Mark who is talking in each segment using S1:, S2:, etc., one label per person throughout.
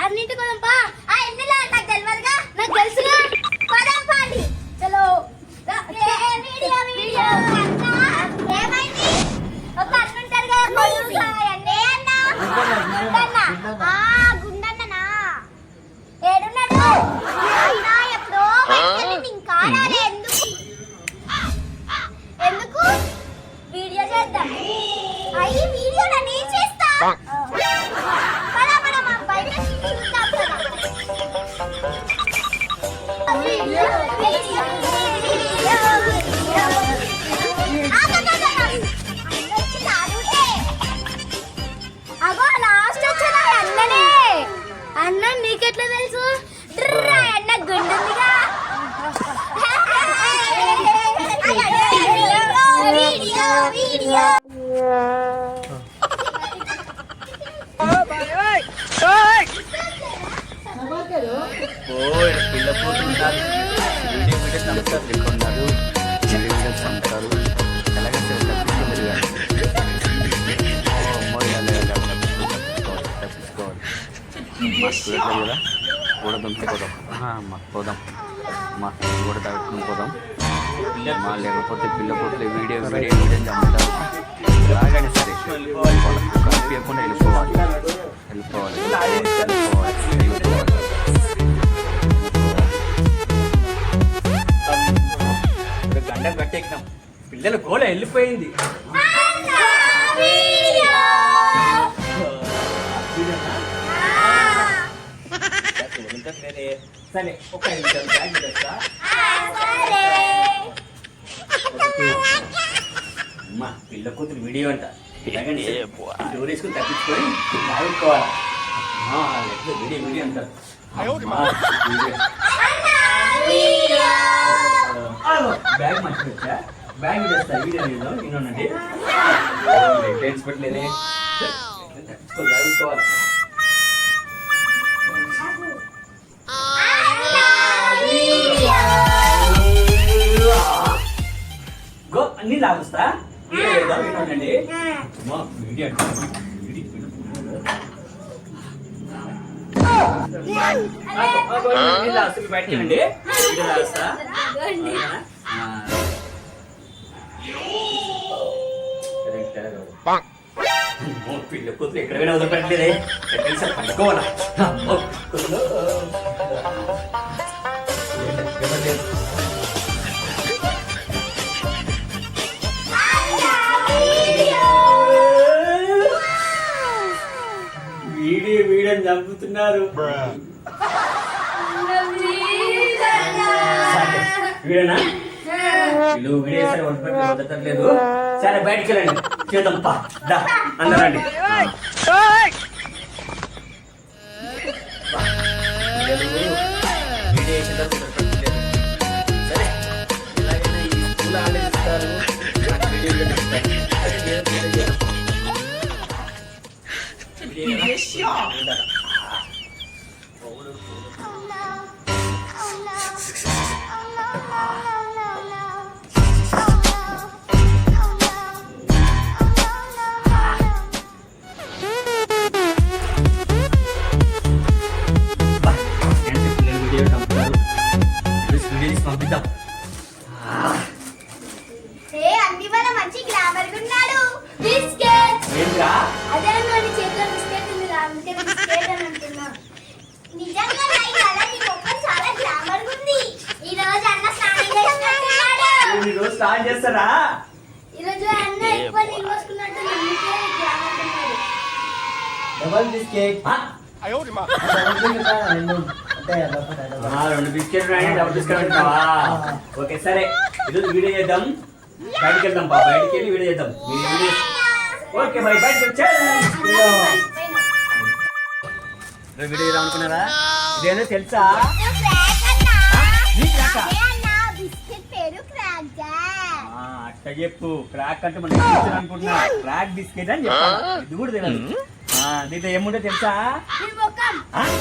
S1: అన్నింటికి పోదాం పా. ఆ ఎన్నిలో? నాకు తెలియదుగా నాకు తెలుసుగా. పదం పాడి చలో ఏ, ఏ, వీడియో వీడియో. అన్న నీకెట్లా
S2: స్కూల్ కదా? కూడా దుంపి పోదాం అమ్మ. పోదాం మా కూడా తగ్గుకుని పోదాం మా లేకపోతే పిల్ల పోతులు వీడియో వీడియో వీడియో చంపుతారు. ఎలాగైనా సరే వాళ్ళకు కనిపించకుండా వెళ్ళిపోవాలి. వెళ్ళిపోవాలి. వెళ్ళిపోవాలి వెళ్ళిపోవాలి గంట పిల్లల గోల వెళ్ళిపోయింది. సరే ఒక నిమిషం బ్యాగ్ తెస్తా.
S1: సరే
S2: అమ్మా పిల్ల కూతురు వీడియో అంట డోర్ వేసుకుని తప్పించుకొని లాగుకోవాలి వీడియో వీడియో అంటారు బ్యాగ్ మర్చిపోచ్చా బ్యాగ్ తెస్తా వీడియో నేను నేనుండండి టెన్స్ పెట్టలేదే తప్పించుకొని లాగుకోవాలి వీడియో చేద్దాం వినండి పిల్ల కూతురు ఎక్కడ వదిలిపెట్టలేదే ఎక్కడ సార్ పండుకోవాలా? చంపుతున్నారు సరే, వీడేనా? వీళ్ళు వీడియో సరే వంటపెట్టి వదలట్లేదు. సరే బయటికి వెళ్ళండి. చేద్దాం. పా దా అందరండి
S1: ఏ అన్ని వల్ల మంచి గ్లామర్ ఉన్నాడు బిస్కెట్.
S2: ఏంట్రా?
S1: అదే అన్నోడి చేతిలో బిస్కెట్ ఉంది అందుకే బిస్కెట్ అని అంటున్నా. నిజంగా నాయి కదా నీ ముఖం చాలా గ్లామర్ ఉంది ఈ రోజు అన్న స్నానం చేసినట్టున్నాడు
S2: నేను ఈరోజు స్టార్ట్ చేస్తారా?
S1: ఈ రోజు అన్న ఎక్కువ నీళ్ళు పోసుకున్నట్టు అందుకే గ్లామర్ ఉన్నాడు
S3: డబల్ బిస్కెట్? రెండు
S2: బిస్కెట్ డబుల్ బిస్కెట్ ఓకే సరే. ఈరోజు వీడియో చేద్దాం. బయటికి వెళ్దాం బా బయటికి వెళ్ళి వీడియో చేద్దాం ఓకే మరి బయటకు. రేపు వీడియో చేద్దాం అనుకున్నారా? ఇదేంటో తెలుసా? అట్ట చెప్పు. క్రాక్ అంటే మనం అనుకుంటున్నా? క్రాక్ బిస్కెట్ అని చెప్పాలి. ఇది కూడా తెలియదు దీంట్లో ఏముంటే తెలుసా?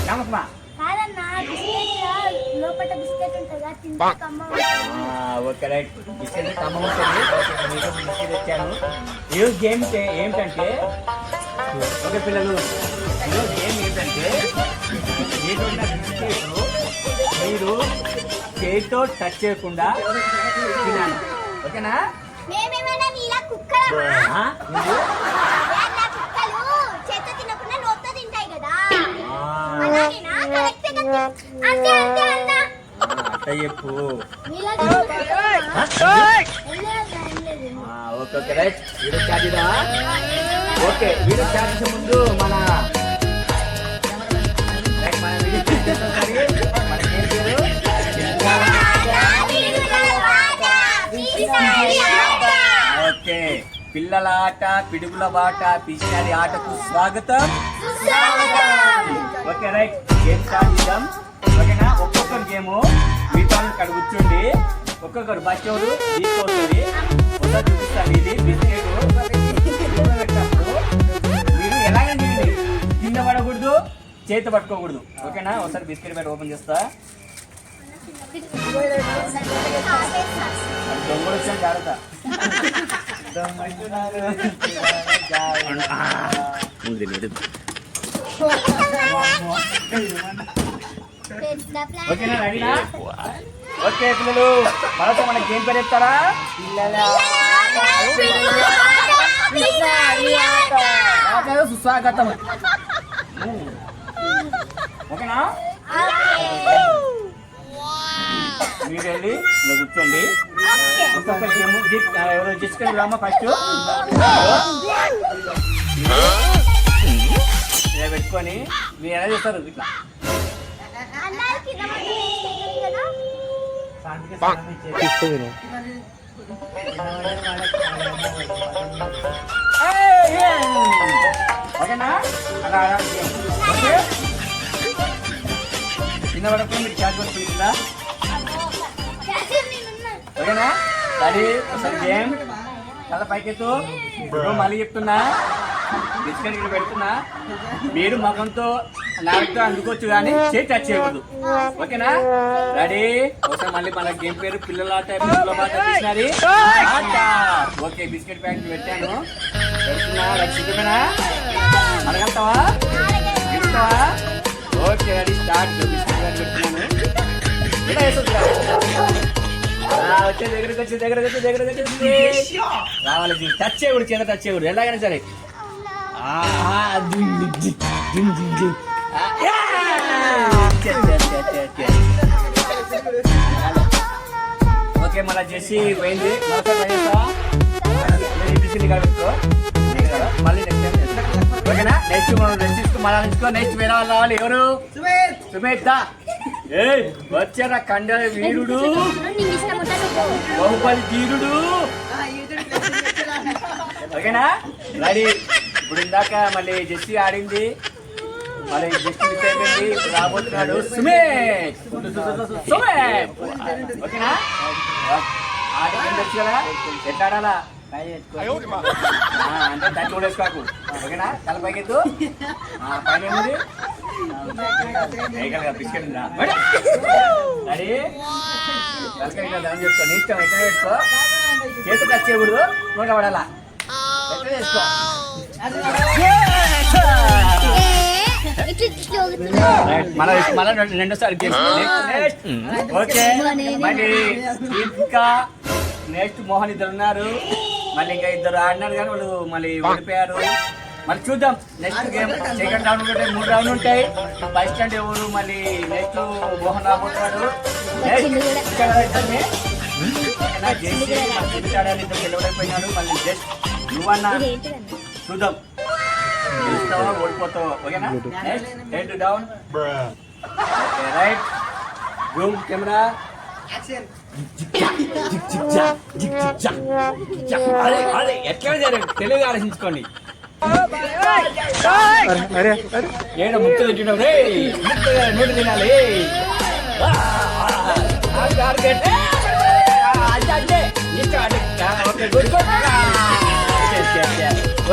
S2: నమ్మకమా
S1: కమ్మ.
S2: ఓకే రైట్ బిస్కెట్ ఖమ్మం ఉంటుంది మీకు బిస్కెట్ ఇచ్చాను ఈరోజు గేమ్ చే- ఏంటంటే ఓకే పిల్లలు ఈరోజు గేమ్ ఏంటంటే మీతో మీరు చేతితో టచ్ చేయకుండా తినాలి ఓకేనా? నువ్వు?
S1: అలా కుక్కలు చేత తినకుండా నోతో తింటాయి కదా
S2: ఆ,
S1: అలాగేనా కరెక్టే కదా అంతే అంతే అన్న
S2: ఆ, అట్ట చెప్పు. Okay okay right. Video okay video ముందు మన ఓకే పిల్లల ఆట పిడుగుల బాట పిసినారి ఆటకు స్వాగతం. ఓకే రైట్ గేమ్ స్టార్ట్ చేద్దాం. ఓకేనా ఒక్కొక్కరు గేమ్ మీతో ఇక్కడ కూర్చోండి. ఒక్కొక్కరు తీసుకొస్తుంది ఒకసారి చూపిస్తాను. ఇది బిస్కెట్. పెట్టినప్పుడు మీరు ఎలాగండి కింద పడకూడదు చేతి పట్టుకోకూడదు. ఓకేనా ఒకసారి బిస్కెట్ ప్యాకెట్ ఓపెన్ చేస్తా. దొంగలు వచ్చిన జాగ్రత్త. ఓకేనా రెడీనా? ఓకే పిల్లలు. మనసు మన గేమ్ పేరు చెప్తారా? పిల్లలు. సుస్వాగతం. ఓకేనా? మీరు వెళ్ళి ఇలా కూర్చోండి. ఒక్కొక్క గేమ్ జిప్ ఎవరో జిస్కొని రామా ఫస్ట్? ఇలా పెట్టుకొని మీరు ఎలా చేస్తారు? ఇట్లా. ఓకేనా అలా. ఓకే. కింద పడకుండా మీరు క్యాచ్ కింద ఓకేనా? రెడీ? ఒకసారి గేమ్. తల పైకెత్తు. మళ్ళీ చెప్తున్నా. బిస్కెట్ ఇక్కడ పెడుతున్నా మీరు మగంతో నాలుగుతో అందుకోవచ్చు కానీ చేతి టచ్ చేయకూడదు ఓకేనా రెడీ ఒకసారి మళ్ళీ మన గేమ్ పేరు పిల్లల ఆట పిల్లల ఆట తీసినారి ఓకే బిస్కెట్ ప్యాకెట్ పెట్టాను పెడుతున్నా రక్షితమేనా సిద్ధమేనా ఇస్తావా okay ready start biscuit packet పెడుతున్నాను వచ్చే దగ్గరకు వచ్చి దగ్గరకు వచ్చి దగ్గరకు వచ్చి రావాలి టచ్ చేయకూడదు చేత టచ్ చేయకూడదు ఎలాగైనా సరే ఓకే మన జెస్సీ పోయింది? మళ్ళీ నెక్స్ట్. ఓకేనా? నెక్స్ట్ మనం మళ్ళీ నెక్స్ట్ వేరే వాళ్ళు రావాలి. ఎవరు? సుమేత్ ఏయ్ వచ్చారా కండ వీరుడు. బహుబలి ధీరుడు ఓకేనా? రెడీ ఇప్పుడు ఇందాక మళ్ళీ జెస్సీ ఆడింది. మళ్ళీ జెస్సీ మిస్ అయిపోయింది. ఇప్పుడు రాబోతున్నాడు సుమేత్ ఓకేనా? ఆట కదా ఎట్లా ఆడాలా? అంటే దాన్ని కూడా వేసుకోకు. ఓకేనా? తల పైకెత్తు పైన ఏముంది? బిస్కెట్ ఉందా? రెడీ తలకాయ దాని నీ ఇష్టం ఎట్లా చేతి టచ్ చేయకూడదు. నూట పడాలా? ఎట్లా చేసుకో మన రెండోసారి ఓకే మళ్ళీ ఇంకా నెక్స్ట్ మోహన్ ఇద్దరు ఉన్నారు మళ్ళీ ఇంకా ఇద్దరు ఆడినారు కానీ వాళ్ళు మళ్ళీ ఓడిపోయారు మళ్ళీ చూద్దాం నెక్స్ట్ గేమ్. సెకండ్ రౌండ్ ఉంటాయి మూడు రౌండ్ ఉంటాయి ఫస్ట్ స్టాండ్ ఎవరు మళ్ళీ నెక్స్ట్ మోహన్ రాబోతున్నాడు నెక్స్ట్ ఇద్దరు గెలవలేకపోయినాడు మళ్ళీ జస్ట్ నువ్వన్నా చూద్దాం. గెలుస్తావా ఓడిపోతావా? ఓకేనా? Head down right room camera అదే అదే ఎట్లా జరగదు తెలుగు ఆలోచించుకోండి.
S3: అరే అరే
S2: ఏడ ముక్కు తింటున్నావు రే ముక్కు నోటి తినాలి. అంటే.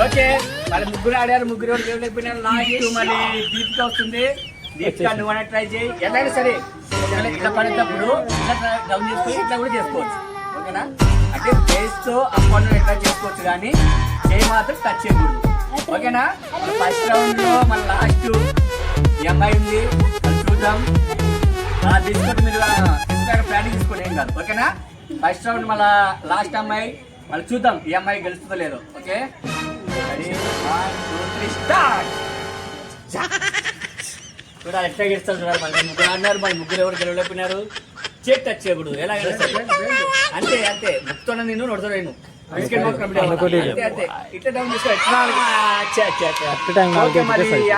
S2: ఓకే, మరి మళ్ళీ ముగ్గురు ఆడారు ముగ్గురు రోజు లేకపోయినా నా లాస్ట్ మళ్ళీ దీపిక వస్తుంది. దీపికా నువ్వు అన్న ట్రై చేయి. ఎట్లయినా సరే ఒకవేళ ఇట్లా పడేటప్పుడు ఇట్లా డౌన్ చేసుకొని ఇట్లా కూడా చేసుకోవచ్చు. ఓకేనా? అంటే ఫేస్తో అప్పన్న ఎట్లా చేసుకోవచ్చు కానీ ఏ మాత్రం టచ్ చేయకూడదు. ఓకేనా? ఫస్ట్ రౌండ్లో మన లాస్ట్ ఈ అమ్మాయి ఉంది. చూద్దాం. ఆ, మీరు ప్లానింగ్ తీసుకోండి ఏం కాదు. ఓకేనా? ఫస్ట్ రౌండ్ మళ్ళా లాస్ట్ అమ్మాయి. మళ్ళీ చూద్దాం ఈ అమ్మాయి గెలుస్తుందో లేదో. ఓకే? చూడాలి ఎట్లా గెలుస్తారు చూడాలి. మళ్ళీ ముగ్గురు అన్నారు మరి ముగ్గురు ఎవరు గెలవలేకపోయినారు? చేతి టచ్ చేయకూడదు. ఎలా గెలుస్తారు అంతే అంతే. ముక్తున్నా నేను నడుతా నేను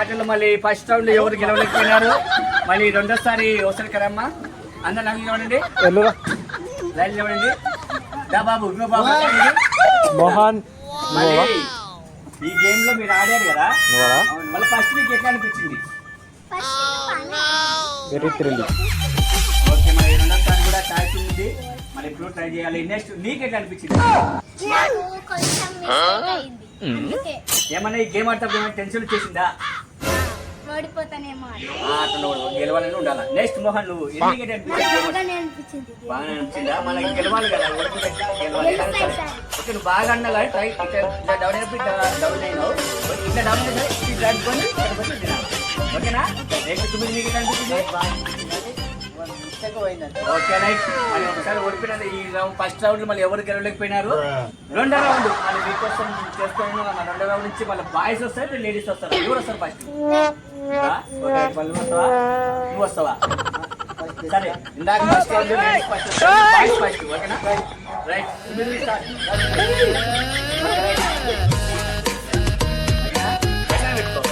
S2: ఆటలో మళ్ళీ ఫస్ట్ రౌండ్ ఎవరు గెలవలేకపోయినారు? మళ్ళీ రెండోసారి వస్తారు కదమ్మా. అందరు లైన్ చూడండి. లైన్ చూడండి. దా బాబు బాబు.
S4: మోహన్.
S2: మళ్ళీ ఈ గేమ్లో మీరు ఆడారు కదా. మళ్ళీ ఫస్ట్ మీకు ఎట్లా అనిపించింది?
S4: Very thrilling.
S2: ఓకే మరి రెండోసారి కూడా ఛాయిస్ ఉంది. మరి ఇప్పుడు ట్రై చేయాలి. నెక్స్ట్ నీకు ఎట్లా అనిపించింది? ఏమన్నా ఈ గేమ్ ఆడటప్పుడు ఏమైనా టెన్షన్ చేసిందా?
S1: ఓడిపోతానేమో
S2: గెలవాలని ఉండాలి నెక్స్ట్ మోహన్ నువ్వు అనిపించింది
S1: అనిపించింది.
S2: బాగా అనిపించిందా మనకి గెలవాలి కదా ఓడిపోతే ఎట్లా? గెలవాలి ఎలా సరే. ఓకే నువ్వు బాగా అన్నా కానీ ట్రై డౌన్ ఇట్లా డౌన్ అయినావు ఇట్లా డౌన్ అయితే. ఓకేనా నెక్స్ట్ తొమ్మిది మీకు ఓకే రైట్. మరి ఒకసారి ఓడిపోయినది ఈ రౌండ్ ఫస్ట్ రౌండ్ మళ్ళీ ఎవరు గెలవలేకపోయినారు? రెండో రౌండ్. మళ్ళీ మీకోసం చేస్తాను రెండో రౌండ్ నుంచి మళ్ళీ బాయ్స్ వస్తారు లేడీస్ వస్తారు. ఎవరు వస్తారు ఫస్ట్ నువ్వు వస్తావా? సరే ఇందాక first round ladies first boys first ఓకేనా? రైట్.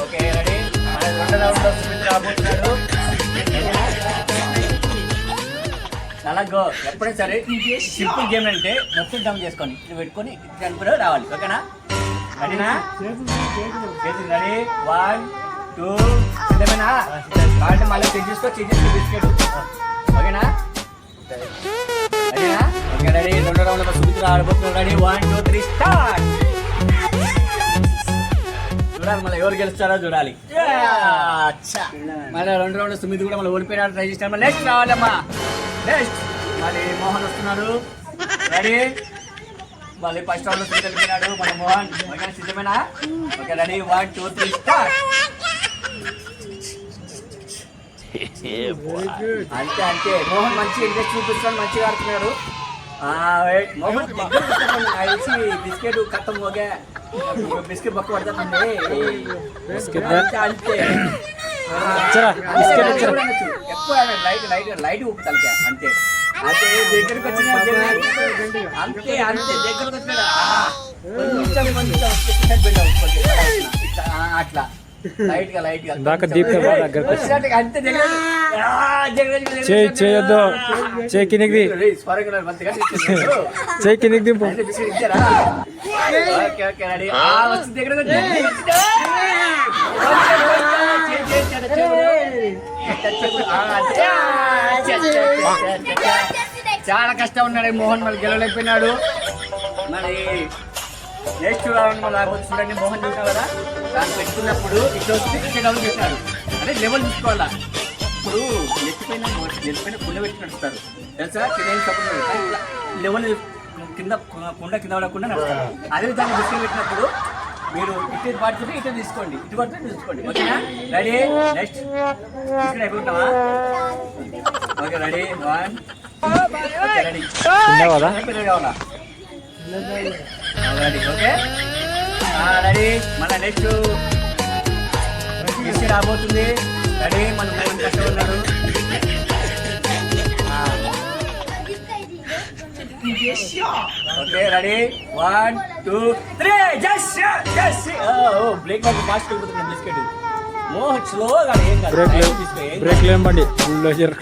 S2: Okay ready. రెండో రౌండ్లో సుమిత్ అలా గో. ఎప్పుడైనా సరే సింపుల్ గేమ్ అంటే మొత్తం డౌన్ చేసుకొని ఇట్లా పెట్టుకొని ఇట్లా రావాలి. ఓకేనా? రెడీనా రెడీ వన్ టూ సిద్ధమేనా? కాబట్టి మళ్ళీ చెక్ చేసుకో చెక్ చేసుకో. బిస్కెట్ ఓకేనా రెడీనా ఓకే రెడీ రెండో round Sumitra ready one two three start చూడాలి మళ్ళీ ఎవరు గెలుస్తారో చూడాలి. అచ్చా. మళ్ళీ రెండు రౌండ్ సుమిత్ కూడా మళ్ళీ ఓడిపోయినా ట్రై చేసినాడు. నెక్స్ట్ రావాలమ్మా. నెక్స్ట్ మళ్ళీ మోహన్ వస్తున్నాడు. రెడీ మళ్ళీ ఫస్ట్ రౌండ్ సుమిత్ వెళ్ళిపోయినాడు మన మోహన్ ఓకే సిద్ధమేనా? Okay ready one two three start అంతే అంతే. మోహన్ మంచి ఇంట్రెస్ట్ చూపిస్తాడు మంచిగా ఆడుతున్నాడు. మోహన్ తెలిసి బిస్కెట్ కట్టం పోగా బిస్కెట్ పక్క
S4: బిస్కెట్
S2: అంతే.
S4: బిస్కెట్.
S2: ఎక్కువ లైట్ లైట్ లైట్ ఊపుతాలిక అంతే. అంతే దగ్గరికి వచ్చిన అంతే అంతే దగ్గరకు వచ్చినాడు ఆ, కొంచెం కొంచెం అట్లా. లైట్గా లైట్గా
S4: ఇందాక దీప్తి బాగా దగ్గరకు వచ్చింది.
S2: అంతే దగ్గర
S4: చేయి చేయొద్దు. చేయి కిందికి. చేయి కిందికి దింపు?
S2: Okay, okay, ready. ఆ, చాలా కష్టం ఉన్నాడు మోహన్ మళ్ళీ గెలవలేకపోయినాడు. మరి నెక్స్ట్ రౌండ్ మళ్ళీ చూడండి మోహన్ చూసినావు కదా దాన్ని పెట్టుకున్నప్పుడు ఇట్లా వచ్చి ఇట్లా డౌన్ చేసినాడు లెవెల్ చూసుకోవాలా ఇప్పుడు ఎత్తిపోయిన ఎత్తిపోయిన కుండ పెట్టి నడుస్తారు. తెలుసా? కింద సపోర్ట్ లెవెల్ కింద కుండ కింద పడకుండా నడుస్తారు. అదే విధంగా బిస్కెట్ పెట్టినప్పుడు మీరు ఇటు పడుతుంటే ఇటు తీసుకోండి. ఇటు పడుతుంటే తీసుకోండి. ఓకేనా? రెడీ నెక్స్ట్ బిస్కెట్ అయిపోతున్నావా ఓకే రెడీ వన్ రెడీ
S4: కింద కదా
S2: పిల్లలు కావాలా? రెడీ ఓకే రెడీ మన నెక్స్ట్ రాబోతుంది. రెడీ మన కష్టం ఉన్నాడు okay ready one two three just just a break మాకు ఫాస్ట్ బిస్కెట్ మోహన్ స్లోగా ఏం కాదు
S4: బ్రేక్
S2: ఏం
S4: బ్రేక్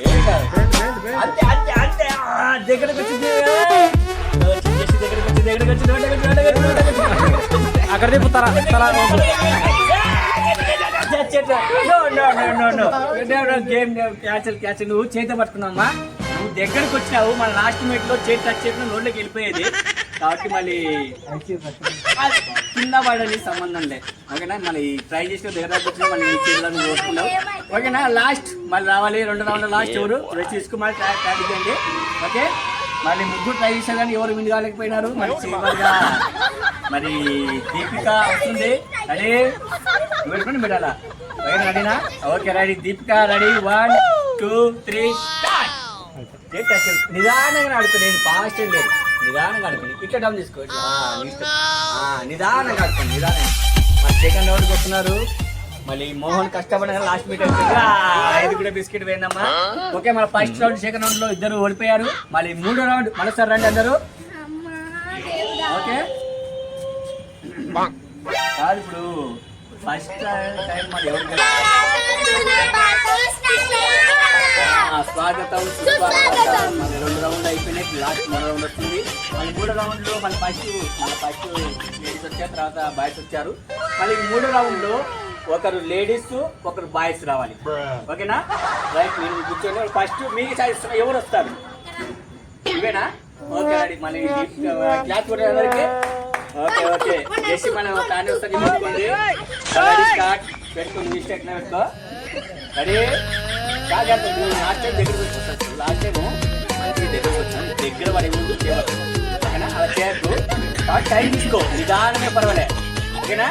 S2: ఏం కాదు. అంతే అంతే అంతే ఆ, దగ్గరకు వచ్చింది చేసి దగ్గరకు వచ్చి దగ్గరకు వచ్చి దగ్గరకు వచ్చి దగ్గరకు వచ్చి, దగ్గరకు వచ్చి.
S4: అక్కడ తిప్పుతారా తలా
S2: గేమ్ క్యాచ్ క్యాచ్ నువ్వు చేత పట్టుకున్నావమ్మా నువ్వు దగ్గరకు వచ్చినావు మన లాస్ట్ మినిట్లో చేతి టచ్ చేసిన నోట్లోకి వెళ్ళిపోయేది. కాబట్టి మళ్ళీ కింద పడని సంబంధం లేదు. ఓకేనా? మళ్ళీ ట్రై చేసిన దగ్గర వచ్చిన మళ్ళీ మీ చేతులను కోరుకున్నావు ఓకేనా? లాస్ట్ మళ్ళీ రావాలి రెండు రౌండ్ లాస్ట్ ఎవరు? రెస్ట్ తీసుకుని మళ్ళీ ట్రై చేయండి. ఓకే? మళ్ళీ ముగ్గురు ట్రై చేశారు కానీ ఎవరు విన్ కాలేకపోయినారు? మరి చివరిగా మరి దీపిక వస్తుంది. రెడీ పెట్టుకుని అలా ఓకే రెడీనా okay ready Deepika ready one two three నిదానంగా ఆడుకో నేను ఫాస్ట్ ఏం లేదు. నిదానంగా ఆడుకోండి ఇట్లా డౌన్ తీసుకో నిదానంగా ఆడుకోండి నిదానంగా. సెకండ్ రౌండ్కి వస్తున్నారు. మళ్ళీ మోహన్ కష్టపడిన లాస్ట్ మీట్ ఇది కూడా బిస్కెట్ పోయిందమ్మా ఓకే మన ఫస్ట్ రౌండ్ సెకండ్ రౌండ్లో ఇద్దరు ఓడిపోయారు. మళ్ళీ మూడో రౌండ్ మరోసారి రండి అందరూ.
S1: అమ్మా దేవుడా.
S2: ఓకే. కాదు ఇప్పుడు ఫస్ట్ టైం మరి ఎవరు స్వాగతం. సుస్వాగతం. మన రెండు రౌండ్ అయిపోయినాయి. లాస్ట్ మూడో రౌండ్ వచ్చింది. మళ్ళీ మూడో రౌండ్లో మన ఫస్ట్ మన ఫస్ట్ లేడీస్ వచ్చారు తర్వాత బాయ్స్ వచ్చారు. మళ్ళీ మూడో రౌండ్లో ఒకరు లేడీస్ ఒకరు బాయ్స్ రావాలి. ఓకేనా? రైట్ మీరు కూర్చొని ఫస్ట్ మీకు చాయిస్ ఎవరు వస్తారు? ఇవేనా ఓకే రెడీ మళ్ళీ క్లాస్ కూడా అందరికి. ఓకే ఓకే చేసి మనం తానే వస్తుంది పెట్టుకోండి రెడీ స్టార్ట్ పెట్టుకోండి మిస్టేక్ పెట్టుకో. రెడీ జాగ్రత్త లాస్ట్ టైం దగ్గరకు లాస్ట్ టైం మంచి వచ్చాను దగ్గర ముందు చేయవచ్చు ఓకేనా? అలా చేయకు కాబట్టి టైం తీసుకో నిదానమే పర్వాలే ఓకేనా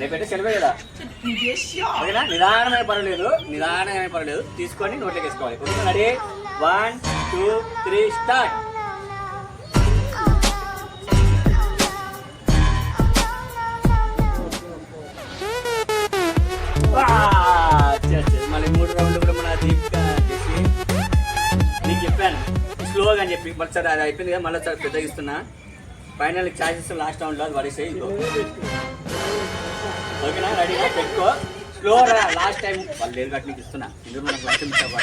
S2: రేపైతే సెలవే కదా ఓకేనా నిదానమే పర్వాలేదు. నిదానమే పర్వాలేదు. తీసుకొని నోట్లోకి వేసుకోవాలి. ఓకేనా ready. One two three start. స్లోగా అని చెప్పి మళ్ళీ సరే అది అయిపోయింది కదా మళ్ళీ సార్ పెద్దగా ఇస్తున్నా. ఫైనల్ ఛాయిస్ లాస్ట్ రౌండ్లో అది పడేసే ఇంకో ఓకేనా? రెడీగా పెట్టుకో స్లో రా లాస్ట్ టైం వాళ్ళు లేరు కట్టి నీకు ఇస్తున్నా. ఇందులో మనకు ఇచ్చావా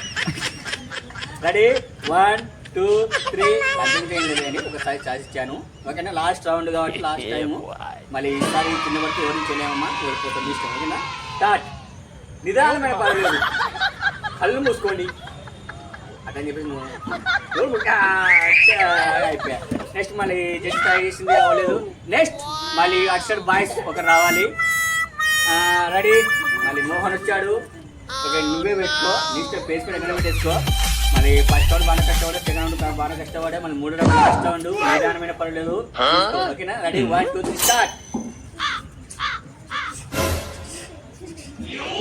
S2: రెడీ వన్ టూ త్రీ లంచం చేయండి అని ఒకసారి ఛాయిస్ ఇచ్చాను. ఓకేనా? లాస్ట్ రౌండ్ కాబట్టి లాస్ట్ టైం మళ్ళీ ఈసారి కింద వరకు ఎవరిని చేయలేమమ్మా? ఓడిపోతుంది ఇష్టం. ఓకేనా? స్టార్ట్ నిదానమైన పర్లేదు కళ్ళు మూసుకోండి. అచ్చా, అయిపోయా నెక్స్ట్ మళ్ళీ జస్ట్ ట్రై చేసింది అవ్వలేదు నెక్స్ట్ మళ్ళీ అటు సైడ్ బాయ్స్ ఒకరు రావాలి. రెడీ మళ్ళీ మోహన్ వచ్చాడు. ఓకే నువ్వే పెట్టుకో. నీ స్టెప్ పేస్ కూడా ఎక్కడ పెట్టేసుకో. మళ్ళీ ఫస్ట్ రౌండ్ బాగా కష్టపడే సెకండ్ రౌండ్ బాగా కష్టపడే మళ్ళీ మూడు రౌండ్ రౌండ్ నిదానమైన పర్లేదు ఓకేనా ready one two three start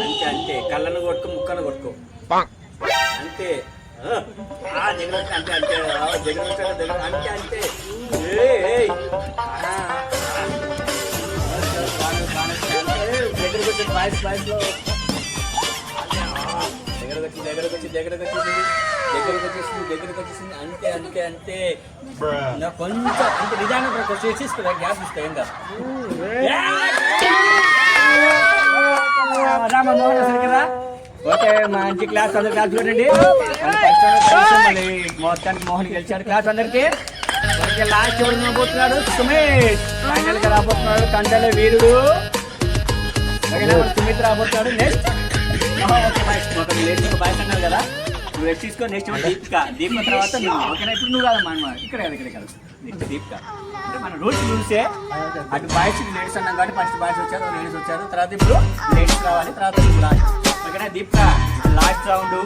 S2: అంతే అంతే. కళ్ళను కొట్టుకో ముక్కను కొట్టుకో. అంతే. ఆ, ఆ, దగ్గర వచ్చి అంతే అంతే ఆ, దగ్గర దగ్గర అంతే అంతే దగ్గరకు వచ్చి బాయ్స్ బాయ్స్ దగ్గరకు వచ్చి దగ్గరకు వచ్చి దగ్గరకు వచ్చేసింది దగ్గరకు వచ్చేసింది దగ్గరకు వచ్చేసింది అంతే అంతే అంతే ఇంకా కొంచెం అంత నిదానం కొంచెం తీసుకో గ్యాస్ తీసుకో ఏం రామ మోహన్ సరిగ్గా ఓకే మంచి క్లాస్ అందరు క్లాస్ చూడండి మొత్తానికి మోహన్ గెలిచాడు క్లాస్ అందరికి. ఓకే లాస్ట్ ఎవరు రాబోతున్నాడు సుమేష్. ఫైనల్గా రాబోతున్నాడు కంటల వీరుడు సుమిత్ రాబోతున్నాడు. Next okay boy. ఒక లేట్ ఒక బాయ్ అన్నారు కదా. నువ్వు రెస్ట్ తీసుకో నెక్స్ట్ దీపిక? దీపిక తర్వాత నువ్వు. ఓకేనా ఇప్పుడు నువ్వు కాదు మన ఇక్కడ కాదు ఇక్కడ కాదు. నెక్స్ట్ దీపిక. అంటే మన రూల్స్ చూసే అటు బాయ్స్ లేడీస్ అన్నాం కాబట్టి ఫస్ట్ బాయ్స్ వచ్చారు లేడీస్ వచ్చారు. తర్వాత ఇప్పుడు లేడీస్ రావాలి తర్వాత లాస్ట్ ఓకేనా దీపిక లాస్ట్ రౌండ్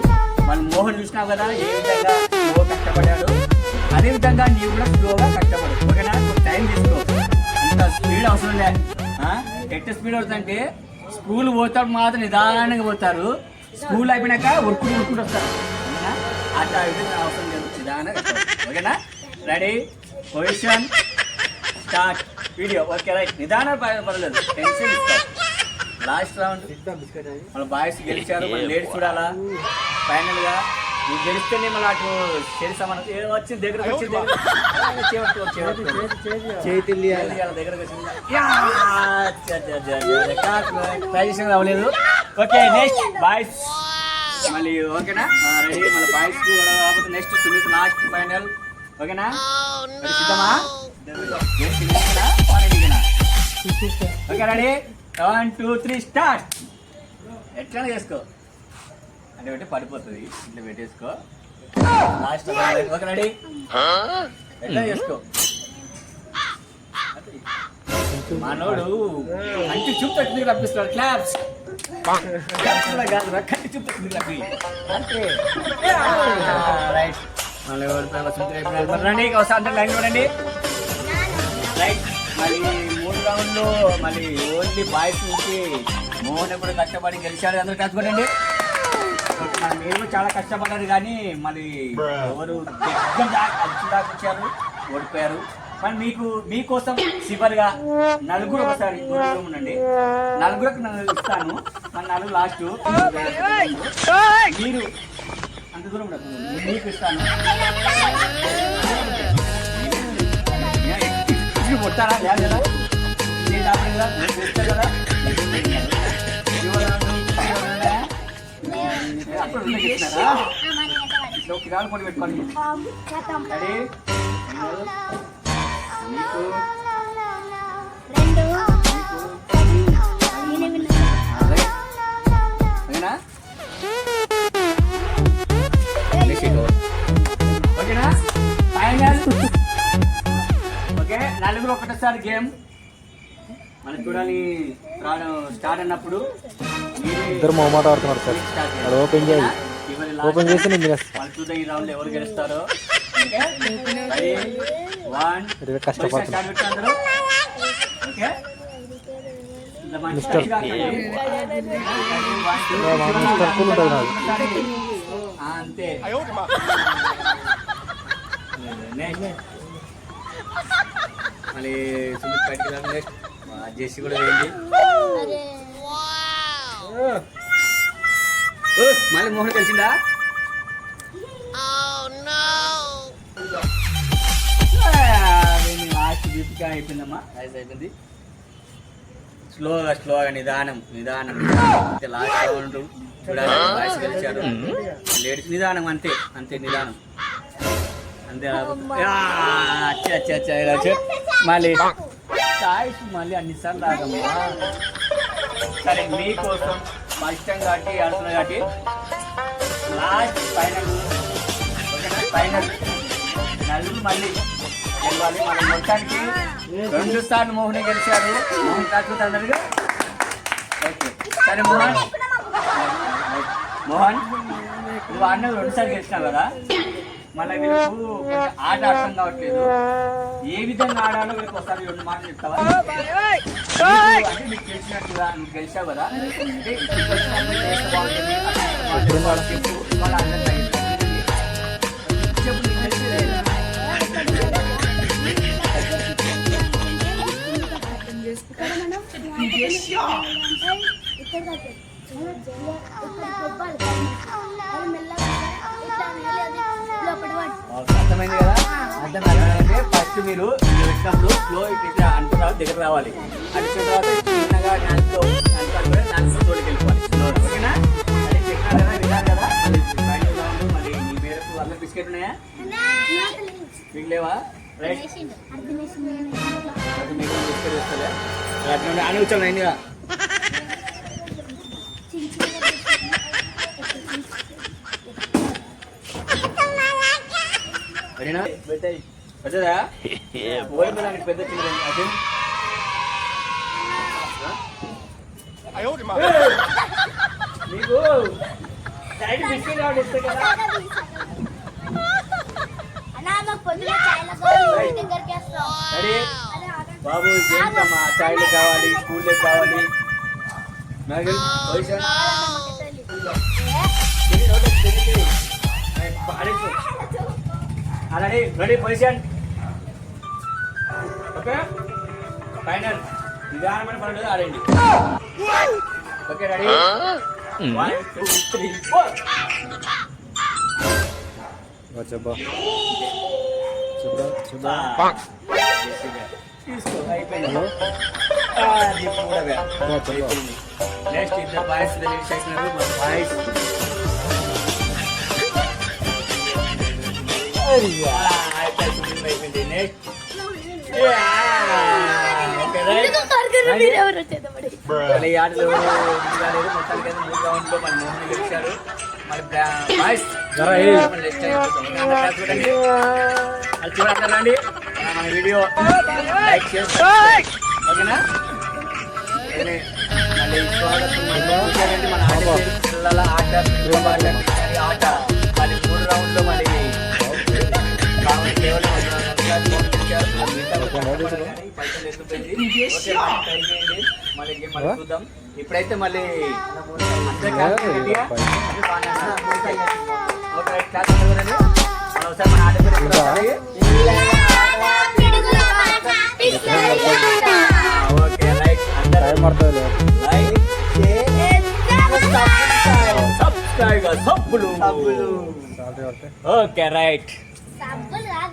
S2: మనం మోహన్ చూసినావు కదా ఏ విధంగా స్లో కష్టపడ్డాడు అదే విధంగా నీవు కూడా స్లోగా కష్టపడు ఓకేనా? టైం తీసుకో. అంత స్పీడ్ అవసరం లే. ఆ? ఎట్ట స్పీడ్ అవుతుందంటే స్కూల్ పోతాడు మాత్రం నిదానంగా పోతారు. స్కూల్ అయిపోయినాక ఉరుకుడు ఉరుకుడు వస్తారు. అట్లా అవసరం లేదు. నిదానంగా ఓకేనా? Ready position start video okay right నిదానం ప- పర్లేదు టెన్షన్ ఇస్తారు లాస్ట్ రౌండ్. మన బాయ్స్ గెలిచారు మన లేడీస్ చూడాలా? ఫైనల్గా నువ్వు గెలిస్తేనే మళ్ళీ అటు చేస్తాం మనకు ఏ వచ్చింది దగ్గరకు వచ్చింది
S3: చేతులు
S2: దగ్గరకు. వచ్చింది. అవ్వలేదు. Okay next boys. మళ్ళీ ఓకేనా? రెడీ మళ్ళీ బాయ్స్ రాకపోతే నెక్స్ట్ సుమిత్ లాస్ట్ ఫైనల్ ఓకేనా? మరి సిద్ధమా? Okay ready one two three start ఎట్లా చేసుకో. అంటే పెట్టి పడిపోతుంది. ఇట్లా పెట్టేసుకో. Last okay ready. ఎట్లా చేసుకో? మనోడు కంటి చూపు తగ్గి రప్పిస్తున్నాడు. క్లాప్స్ కాదు కంటి చూపు తగ్గి రప్పి. అంతే. రైట్ మళ్ళీ ఓడిపోయి వసంత అయిపోయినారు. మరి రండి. ఒకసారి అందరూ లైన్ చూడండి రైట్ మరి మూడు రౌండ్లు మళ్ళీ ఓన్లీ బాయ్స్ నుంచి మోహన్ కూడా కష్టపడి గెలిచాడు. అందరూ కష్టపడండి మీరు చాలా కష్టపడ్డారు కానీ మరి ఎవరు దగ్గర దాకా అంచు దాకా వచ్చారు ఓడిపోయారు. మరి మీకు మీకోసం చివరిగా నలుగురు ఒకసారి ఉండండి. నలుగురికి నేను ఇస్తాను. మరి నలుగురు లాస్ట్ మీరు అంత దూరం. మీకు ఇస్తాను. కొట్టారా లేదా? కదా? కదా? ఇట్లా ఒక కిరాలు పొడి పెట్టుకోండి రెడీ మీకు ఓకేనా ఓకే నలుగురు ఒకటేసారి గేమ్ చూడాలి. స్టార్ట్ అన్నప్పుడు
S4: ఇద్దరు మొహమాట ఆడుతున్నారు సార్.
S2: చేయాలి.
S4: అది ఓపెన్ చేయి.
S2: చివరి
S4: ఓపెన్ చేసి నేను
S2: చూద్దాం ఈ రౌండ్ ఎవరు గెలుస్తారో. వన్
S4: ఇది కష్టపడుతున్నా.
S2: స్టార్ట్ పెట్టు అందరూ. ఓకే?
S4: మిస్టర్. Mister cool.
S2: ఆ, అంతే. మళ్ళీ నెక్స్ట్ మా జెస్సీ కూడా వేయండి మళ్ళీ మోహన్ కలిసిందా లాస్ట్ దీపిక అయిపోయిందమ్మా. రైస్ అయిపోయింది. స్లోగా స్లోగా నిదానం నిదానం. లాస్ట్ రౌండ్ చూడాలి గెలిచారు లేడీస్ నిదానం అంతే అంతే నిదానం. అంతే అచ్చా అచ్చా అచ్చా మళ్ళీ. చాయిస్ మళ్ళీ అన్నిసార్లు తాగమ్మా సరే మీకోసం మా ఇష్టం కాబట్టి ఆడుతున్నా కాబట్టి లాస్ట్ ఫైనల్ ఫైనల్. నలుగురు మళ్ళీ గెలవాలి. మన మొత్తానికి రెండు సార్లు మోహన్ గెలిచారు. మోహన్ కాకపోతే అందరుగా ఓకే. సరే మోహన్. మోహన్ నువ్వు అన్న రెండు సార్లు గెలిచినావు కదా? మళ్ళీ వీళ్ళకు ఆట అర్థం కావట్లేదు. ఏ విధంగా ఆడాలో వీళ్ళకి ఒకసారి రెండు మాటలు చెప్తావా? అంటే నీకు తెలిసినట్టుగా నువ్వు గెలిచావు కదా. అంటే వచ్చినప్పుడు చేస్తే అర్థమైంది కదా? అర్థమైంది ఫస్ట్ మీరు పెట్టినప్పుడు ఫ్లో ఇట్లా అనుకున్నారు దగ్గర రావాలి. అనుకున్న తర్వాత చిన్నగా డాన్స్లో డాన్స్ అనుకుని డాన్స్ తోడికి వెళ్ళిపోవాలి. ఓకేనా? అది చెప్పినా కదా విన్నారు కదా? మళ్ళీ అన్న బిస్కెట్ ఉన్నాయా? మీకు లేవా? రైట్ అది మీకు బిస్కెట్ ఇస్తలే అట్లా అని వచ్చాను అయిందిగా. సరేనా? పెద్దదా? పోయి దానికి పెద్ద చిన్న అదే? మీకు సైడ్ బిస్కెట్ కావాలి ఇస్తే కదా? రెడీ బాబు ఏంటమ్మా చాయ్లు కావాలి స్కూల్లో కావాలి. నాకు అలాగే రెడీ పొజిషన్. ఓకే? ఫైనల్. నిదానమైన పనులు ఆడండి. Okay ready? One two three four
S4: చెప్పా. చూద్దాం చూద్దాం
S2: తీసుకో అయిపోయింది. నెక్స్ట్ ఇద్దరు బాయ్స్ చేసినారు మా బాయ్స్ చూడండి మన వీడియో లైక్ చేస్తాం ఓకేనా మళ్ళీ మన ఆట పిల్లల ఆట ఆట మళ్ళీ మూడు రౌండ్లో మళ్ళీ ఇప్పుడైతే మళ్ళీ. Okay right